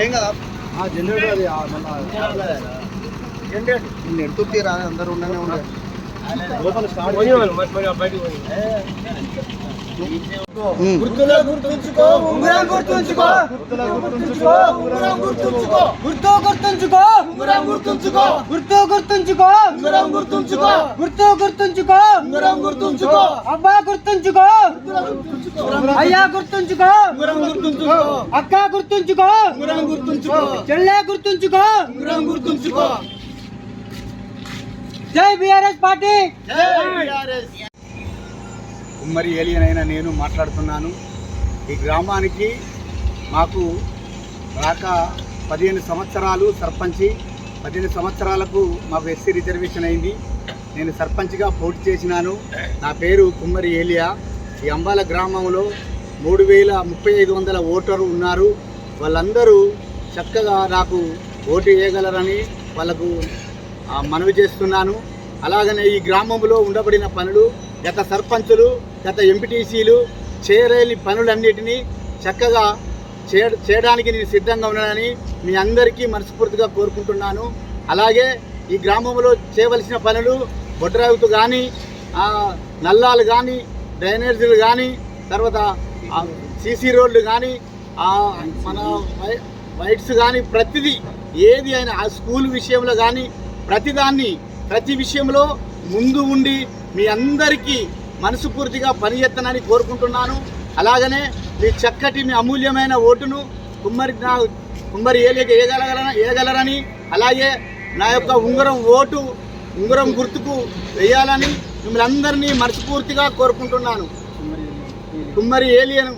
ఏం కదా? జనరేటర్ అది జనరేటర్ నెడుతుంది రా అందరూ ఉండనే ఉండే. లోపల స్టార్ట్ గుర్తులో గుర్తుంచుకో. ఉంగరం గుర్తుంచుకో. గుర్తులో గుర్తుంచుకో ఉంగరం గుర్తుంచుకో గుర్తు గుర్తుంచుకో. ఉంగరం గుర్తుంచుకో. గుర్తు గుర్తుంచుకో. ఉంగరం గుర్తుంచుకో. గుర్తు గుర్తుంచుకో. ఉంగరం గుర్తుంచుకో. అబ్బా గుర్తుంచుకో. అయ్యా గుర్తుంచుకో. ఉంగరం గుర్తుంచుకో. అక్క గుర్తుంచుకో. ఉంగరం గుర్తుంచుకో. చెల్లె గుర్తుంచుకో. ఉంగరం గుర్తుంచుకో. జై బిఆర్ఎస్ పార్టీ. జై బిఆర్ఎస్. కుమ్మరి ఏలియన్ అయిన నేను మాట్లాడుతున్నాను. ఈ గ్రామానికి మాకు రాక పదిహేను సంవత్సరాలు సర్పంచి పదిహేను సంవత్సరాలకు మాకు ఎస్సీ రిజర్వేషన్ అయింది. నేను సర్పంచ్గా పోటీ చేసినాను. నా పేరు కుమ్మరి ఏలియా. ఈ అంబాల గ్రామంలో మూడు వేల ముప్పై ఐదు వందల ఓటరు ఉన్నారు. వాళ్ళందరూ చక్కగా నాకు ఓటు వేయగలరని వాళ్ళకు మనవి చేస్తున్నాను. అలాగనే ఈ గ్రామంలో ఉండబడిన పనులు గత సర్పంచులు గత ఎంపీటీసీలు చేయలేని పనులన్నిటినీ చక్కగా చే చేయడానికి నేను సిద్ధంగా ఉన్నానని మీ అందరికీ మనస్ఫూర్తిగా కోరుకుంటున్నాను. అలాగే ఈ గ్రామంలో చేయవలసిన పనులు బొడ్రావుతు కానీ నల్లాలు కానీ డ్రైనేజీలు కానీ తర్వాత సీసీ రోడ్లు కానీ మన వై- వైట్స్ కానీ ప్రతిదీ ఏది అయినా ఆ స్కూల్ విషయంలో కానీ ప్రతిదాన్ని ప్రతి విషయంలో ముందు ఉండి మీ అందరికీ మనసుపూర్తిగా పనిచేస్తానని కోరుకుంటున్నాను. అలాగనే మీ చక్కటి మీ అమూల్యమైన ఓటును కుమ్మరి నా కుమ్మరి ఏలేక వేయగలగల వేయగలరని అలాగే నా యొక్క ఉంగరం ఓటు ఉంగరం గుర్తుకు వేయాలని మిమ్మల్ని అందరినీ మనస్ఫూర్తిగా కోరుకుంటున్నాను. కుమ్మరి ఏలియను